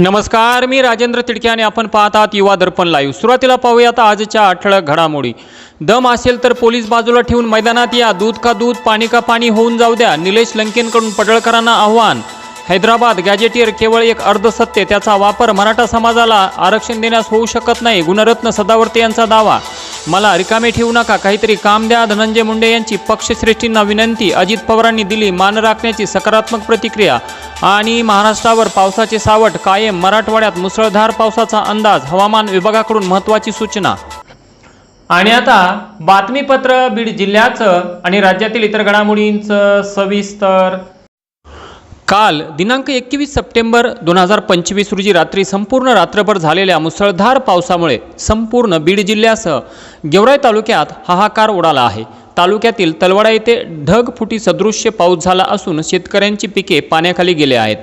नमस्कार मी राजेंद्र तिडके आणि आपण पाहत आहात युवा दर्पण लाईव्ह सुरुवातीला पाहूयात आजच्या ठळक घडामोडी. दम असेल तर पोलीस बाजूला ठेवून मैदानात या दूध का दूध पाणी का पाणी होऊन जाऊ द्या निलेश लंकेंकडून पडळकरांना आव्हान. हैदराबाद गॅजेटियर केवळ एक अर्धसत्य त्याचा वापर मराठा समाजाला आरक्षण देण्यास होऊ शकत नाही गुणरत्न सदावर्ते यांचा दावा. मला रिकामे ठेवू नका काहीतरी काम द्या धनंजय मुंडे यांची पक्षश्रेष्ठींना विनंती अजित पवारांनी दिली मान राखण्याची सकारात्मक प्रतिक्रिया. आणि महाराष्ट्रावर पावसाचे सावट कायम मराठवाड्यात मुसळधार पावसाचा अंदाज हवामान विभागाकडून महत्त्वाची सूचना. आणि आता बातमीपत्र बीड जिल्ह्याचं आणि राज्यातील इतर घडामोडींचं सविस्तर काल दिनांक एकवीस सप्टेंबर दोन हजार पंचवीस रोजी रात्री संपूर्ण रात्रभर झालेल्या मुसळधार पावसामुळे संपूर्ण बीड जिल्ह्यासह गेवराई तालुक्यात हाहाकार उडाला आहे. तालुक्यातील तलवाडा येथे ढगफुटी सदृश्य पाऊस झाला असून शेतकऱ्यांची पिके पाण्याखाली गेले आहेत.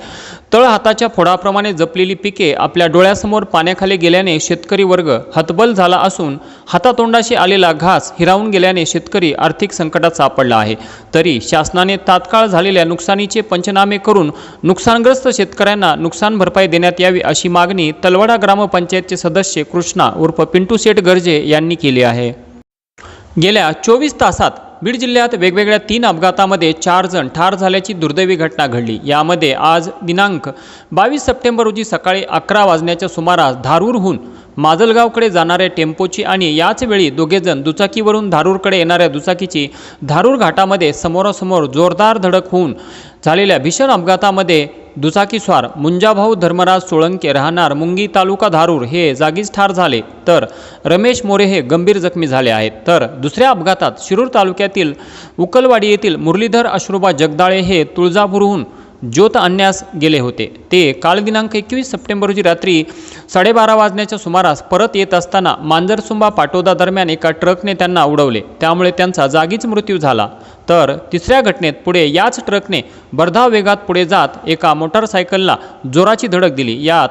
तळ हाताच्या फोडाप्रमाणे जपलेली पिके आपल्या डोळ्यासमोर पाण्याखाली गेल्याने शेतकरी वर्ग हतबल झाला असून हातातोंडाशी आलेला घास हिरावून गेल्याने शेतकरी आर्थिक संकटात सापडला आहे. तरी शासनाने तात्काळ झालेल्या नुकसानीचे पंचनामे करून नुकसानग्रस्त शेतकऱ्यांना नुकसान भरपाई देण्यात यावी अशी मागणी तलवाडा ग्रामपंचायतचे सदस्य कृष्णा उर्फ पिंटू शेठ गर्जे यांनी केली आहे. गेल्या चोवीस तासात बीड जिल्ह्यात वेगवेगळ्या तीन अपघातामध्ये चार जण ठार झाल्याची दुर्दैवी घटना घडली. यामध्ये आज दिनांक बावीस सप्टेंबर रोजी सकाळी अकरा वाजण्याच्या सुमारास धारूरहून माजलगावकडे जाणाऱ्या टेम्पोची आणि याचवेळी दोघेजण दुचाकीवरून धारूरकडे येणाऱ्या दुचाकीची धारूर घाटामध्ये समोरासमोर जोरदार धडक होऊन झालेल्या भीषण अपघातामध्ये दुचाकीस्वार मुंजाभाऊ धर्मराज सोळंके राहणार मुंगी तालुका धारूर हे जागीच ठार झाले. तर रमेश मोरे हे गंभीर जखमी झाले आहेत. तर दुसऱ्या अपघातात शिरूर तालुक्यातील उकलवाडी येथील मुरलीधर अश्रुबा जगदाळे हे तुळजापूरहून ज्योत आणण्यास गेले होते. ते काल दिनांक एकवीस सप्टेंबर रोजी रात्री साडेबारा वाजण्याच्या सुमारास परत येत असताना मांजरसुंबा पाटोदा दरम्यान एका ट्रकने त्यांना उडवले. त्यामुळे त्यांचा जागीच मृत्यू झाला. तर तिसऱ्या घटनेत पुढे याच ट्रकने भरधाव वेगात पुढे जात एका मोटारसायकलला जोराची धडक दिली. यात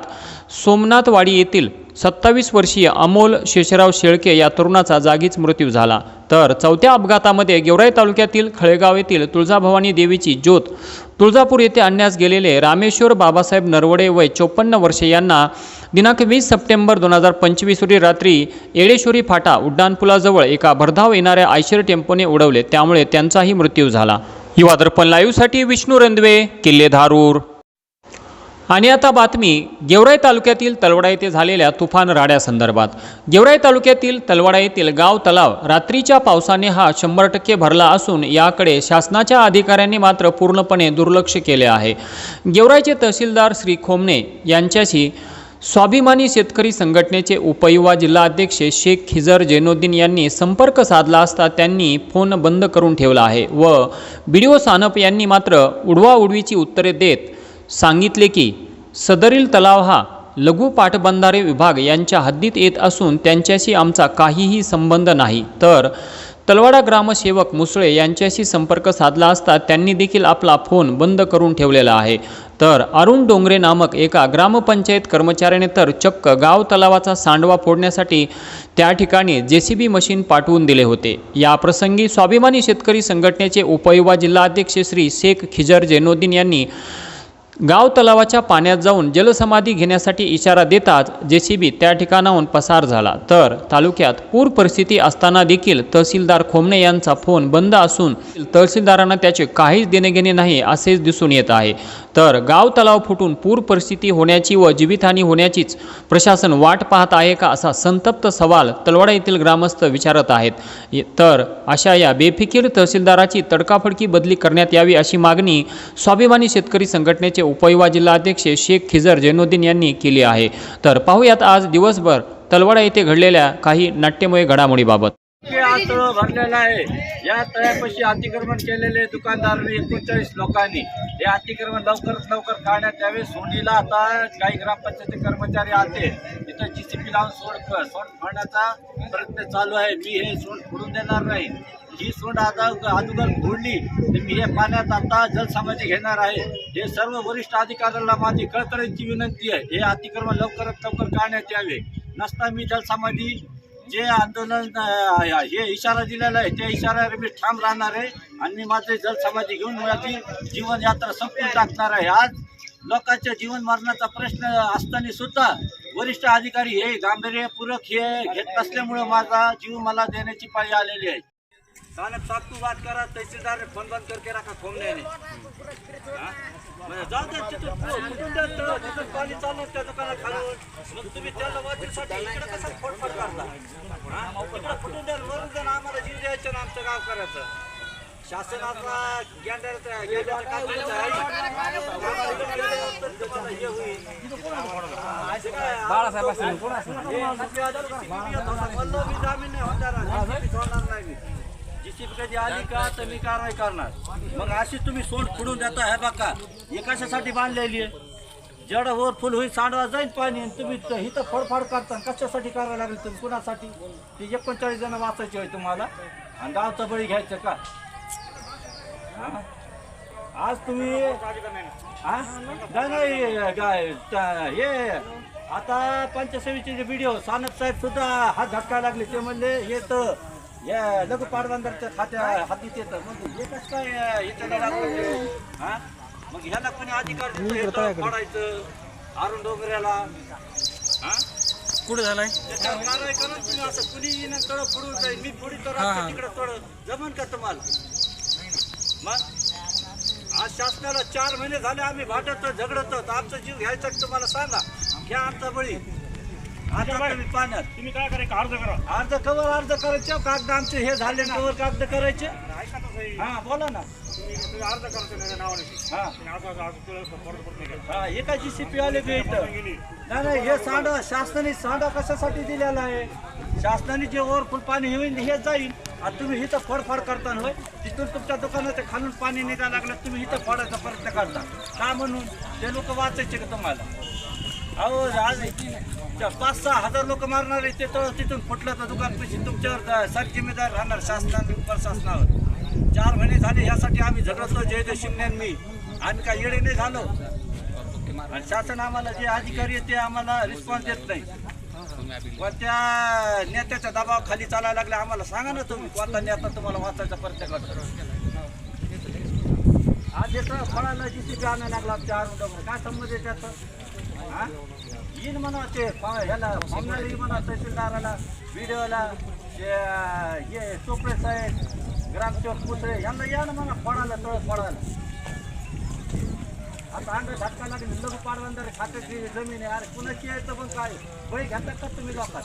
सोमनाथवाडी येथील सत्तावीस वर्षीय अमोल शेषराव शेळके या तरुणाचा जागीच मृत्यू झाला. तर चौथ्या अपघातामध्ये गेवराई तालुक्यातील खळेगाव येथील तुळजाभवानी देवीची ज्योत. तुळजापूर येथे आणण्यास गेलेले रामेश्वर बाबासाहेब नरवडे वय चोपन्न वर्षे यांना दिनांक वीस सप्टेंबर दोन हजार पंचवीस रोजी रात्री येडेश्वरी फाटा उड्डाणपुलाजवळ एका भरधाव येणाऱ्या आयशर टेम्पोने उडवले. त्यामुळे त्यांचाही मृत्यू झाला. युवा दर्पण लाईव्हसाठी विष्णू रंदवे किल्ले धारूर आणि आता बातमी गेवराई तालुक्यातील तलवडा येथे झालेल्या तुफान राड्यासंदर्भात गेवराई तालुक्यातील तलवडा येथील गाव तलाव रात्रीच्या पावसाने हा शंभर टक्के भरला असून याकडे शासनाच्या अधिकाऱ्यांनी मात्र पूर्णपणे दुर्लक्ष केले आहे. गेवराईचे तहसीलदार श्री खोमणे यांच्याशी स्वाभिमानी शेतकरी संघटनेचे उपयुवा जिल्हा अध्यक्ष शेख खिजर जैनुद्दीन यांनी संपर्क साधला असता त्यांनी फोन बंद करून ठेवला आहे व बी डी ओ सानप यांनी मात्र उडवाउडवीची उत्तरे देत सांगितले की सदरील तलाव हा लघु पाटबंधारे विभाग यांच्या हद्दीत येत असून त्यांच्याशी आमचा काहीही संबंध नाही. तर तलवाडा ग्रामसेवक मुसळे यांच्याशी संपर्क साधला असता त्यांनी देखील आपला फोन बंद करून ठेवलेला आहे. तर अरुण डोंगरे नामक एका ग्रामपंचायत कर्मचाऱ्याने तर चक्क गाव तलावाचा सांडवा फोडण्यासाठी त्या ठिकाणी जे सी बी मशीन पाठवून दिले होते. या प्रसंगी स्वाभिमानी शेतकरी संघटनेचे उपयुवा जिल्हाध्यक्ष श्री शेख खिजर जैनुद्दीन यांनी गाव तलावाच्या पाण्यात जाऊन जलसमाधी घेण्यासाठी इशारा देताच जे सी बी त्या ठिकाणाहून पसार झाला. तर तालुक्यात पूर परिस्थिती असताना देखील तहसीलदार खोमणे यांचा फोन बंद असून तहसीलदारांना त्याचे काहीच देणेघेणे नाही असेच दिसून येत आहे. तर गाव तलाव फुटून पूर परिस्थिती होण्याची व जीवितहानी होण्याचीच प्रशासन वाट पाहत आहे का असा संतप्त सवाल तलवाडा येथील ग्रामस्थ विचारत आहेत. तर अशा या बेफिकीर तहसीलदाराची तडकाफडकी बदली करण्यात यावी अशी मागणी स्वाभिमानी शेतकरी संघटनेचे उपयुवा जिल्हाध्यक्ष शेख खिजर जैनुद्दीन यांनी केली आहे. तर पाहूयात आज दिवसभर तलवाडा येथे घडलेल्या काही नाट्यमय घडामोडीबाबत. हे तळ भरलेला आहे. या तळ्यापाशी अतिक्रमण केलेले दुकानदारांनी एकोणचाळीस लोकांनी. हे अतिक्रमण लवकरात लवकर काढण्यात यावे. सोनीला आता काही ग्रामपंचायती कर्मचारी आले. तिथं पी लावून सोड सोड फोडण्याचा प्रयत्न चालू आहे. मी हे सोड फोडून देणार नाही. ही सोड आता अगोदर फोडली तर मी हे पाण्यात आता जलसमाधी घेणार आहे. हे सर्व वरिष्ठ अधिकाऱ्यांना माझी कळकळीची विनंती आहे. हे अतिक्रमण लवकरात लवकर काढण्यात यावे. नसता मी जलसमाधी जे आंदोलन हे इशारा दिलेला आहे त्या इशाऱ्यावर मी ठाम राहणार आहे आणि मी माझे जलसमाधी घेऊन माझी जीवनयात्रा संपून टाकणार आहे. आज लोकांच्या जीवन मरणाचा प्रश्न असताना सुद्धा वरिष्ठ अधिकारी हे गांभीर्यपूर्वक हे घेत नसल्यामुळे माझा जीव मला देण्याची पाळी आलेली आहे. सानप साहब तू बात करा तहसीलदार ने फोन बंद करके रखा खोमने ने हा? म्हणजे जाऊ दे तिथं कुठून तिथं पाणी चालू त्या दुकानात खालून मग तुम्ही त्याला इकडे कसं फोडफाड करता हा? इकडे कुठून द्या वरून द्या ना आम्हाला जीव द्यायचं ना आमचं गाव करायचं शासनाचा काय तुम्हाला हे होईल. हे मी जामीन नाही होणार नाही. जीसीबी कधी आली का तर मी कारवाई करणार. मग अशी तुम्ही सोड फुडून देता हे बघा. हे कशासाठी बांधलेली आहे? जड वर फुल होईल सांडवा जाईल पाणी आणि तुम्ही त- इथं फडफड करता कशासाठी करावं लागेल तुम्ही? कुणासाठी? ते एकोणचाळीस जण वाचायचे होय तुम्हाला. आणि गावचा बळी घ्यायचं का? हा? आज तुम्ही हा? नाही, नाही काय त्या हे. आता पंचसेवीचे जे व्हिडिओ सानप साहेब सुद्धा हात झटकायला लागले. ते म्हणले हे तर या लघु पाटबंदरच्या खात्या हातीत येतं मग कसं काय याच्या हा? मग ह्याला कोणी अधिकार देतो? फोडायचं अरुण डोंगऱ्याला हा? कुठे झालाय? त्याच्यावर कारवाई करा तुम्ही असं कुणी येणं तळ फोडून जाईल मी फोडी तर तिकडे तळ जमन का तुम्हाला? मग? आज शासनाला चार महिने झाले आम्ही भांडतो झगडतो. आमचा जीव घ्यायचा का तुम्हाला? सांगा. घ्या आमचा बळी. पाण्यात तुम्ही काय करायचं? अर्ज करा. अर्ज कवर अर्ज करायचे. कागद आमचे हे झाले ना. कवर कागद करायचे. ऐका तर सही. हा बोला ना. तुम्ही तुम्ही अर्ज करायचं नाही नावाने. हा. तुम्ही अर्ज अर्ज अर्ज तुला परत परत नाही करायचं. हा एका जी सी पी आले गेली नाही नाही हे सांड शासनाने सांडा कशासाठी दिलेला आहे? शासनाने जे ओव्हरफुल पाणी होईल हे जाईल. आणि तुम्ही इथं फोडफाड करता होय. तिथून तुमच्या दुकानाच्या खालून पाणी निघायला लागलं तुम्ही इथं फोडायचा प्रयत्न करता का म्हणून? ते लोक वाचायचे का तुम्हाला? अहो आज पाच सहा हजार लोक मारणार आहे ते तळ तिथून फुटलं तर दुकान पैसे तुमच्यावर सर जिम्मेदार राहणार शासनाने प्रशासनावर. चार महिने झाले यासाठी आम्ही झगडतो जयदेव शिंदे मी. आम्ही काय येडे नाही झालो. आणि शासन आम्हाला जे अधिकारी आहे ते आम्हाला रिस्पॉन्स देत नाही. व त्या नेत्याच्या दबावाखाली चालायला लागला आम्हाला सांगा ना तुम्ही कोणता नेता तुम्हाला वाचायचा प्रयत्न करतो आज येतं फळाला जिथे जाणं आणायला लागला आमच्या आरोग्यावर काय संबंध आहे त्याचं? येईन म्हणा ते. फा- ह्याला फॉर्मला म्हणा तहसीलदाराला व्हिडिओला ते अं, हे चोपडे साहेब ग्रामसेवक पुतळे यांना या ना म्हणा फळाला तळ फळाला आता अंग झटका लागले लघु पाडबंधारे खात्याची जमीन आहे अरे कुणाची यायचं पण काय? बळी घेता का तुम्ही लोकात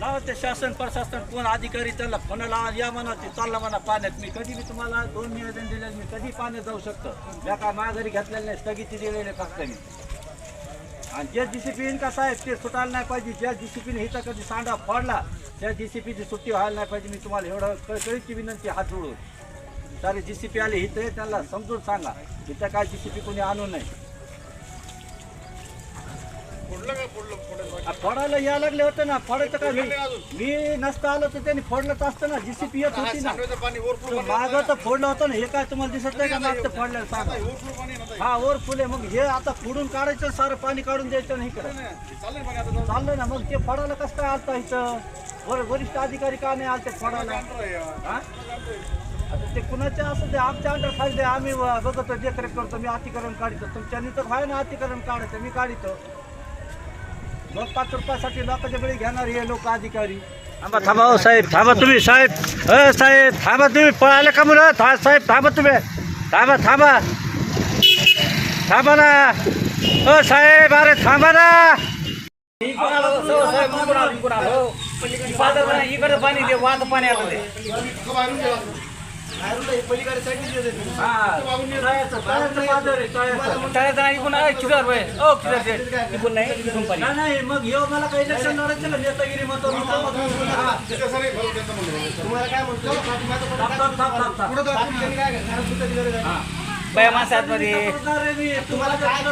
लावा ते शासन प्रशासन कोण अधिकारी त्याला फोन लावा या म्हणा ते चालला म्हणा पाण्यात. मी कधी मी तुम्हाला दोन निवेदन दिले मी कधी पाण्यात जाऊ शकतो. या काय माघारी घेतलेलं नाही स्थगिती दिलेली फक्त मी. आणि जे डिसिप्लिन का साहेब ते सुटायला नाही पाहिजे. ज्या डिसिप्लिन हिचा कधी सांडा फोडला त्या डीसीपीची सुट्टी व्हायला नाही पाहिजे. मी तुम्हाला एवढं कळकळीची विनंती हात जोडून. सारे जीसीपी आले हिथे त्यांना समजून सांगा. इथं काय जीसीपी कोणी आणू नये फोडायला या लागले होते ना फोडायचं काय? मी मी नसता आलो तर त्यांनी फोडलंच असतं ना जीसीपी येत होती ना. माग तर फोडलं होतं ना हे काय तुम्हाला दिसत नाही का? मागचं फोडलं सांगा. हा वर फुले मग हे आता फोडून काढायचं सारं पाणी काढून द्यायचं नाही. चालेल जाऊ. चाललंय ना मग ते फोडायला कसं काय आलता इथं? वर वरिष्ठ अधिकारी का नाही आलते फोडायला? हा. आता ते कुणाच्या असं ते आमच्या अंडर खाली आम्ही बघतो देखरेख करतो मी अतिक्रमण काढतो. तुमच्यानी तर व्हाय ना अतिक्रमण काढायचं मी काढतो. मग पाच रुपयासाठी लोकांच्या बळी घेणार हे लोक अधिकारी. थांबा थांबा हो साहेब थांबा तुम्ही साहेब. अ साहेब थांबा तुम्ही पळाले का म्हणा था साहेब थांबा तुम्ही. थांबा थांबा. थांबा ना. अ साहेब अरे थांबा ना. इकडे पाणी दे वाद पाणी आलं ते. तळ्यात इकडून आहे किधर भाई ओ किधर सेठ इकडून नाही इकडून पाणी नाही, नाही मग येऊ मला काही इलेक्शन लढायचं ना नेतागिरी म्हणतो? नाही, थांब. पुढं जाऊ? आपण. बाया माणसं आतमध्ये तुम्हाला काय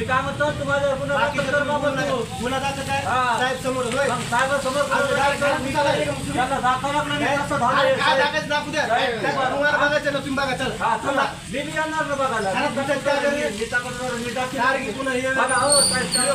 मी काय म्हणतो तुम्हाला गुन्हा दाखल कर बाबा तू. हा. मग साहेबासमोर गुन्हा दाखल कर. मी काय- त्याला दाखवावं लागलं नाही, कसं झालंय, साहेब. हा, चला. मी बी येणार ना बघायला. मी मी. बघा, हो, साहेब, साहेब,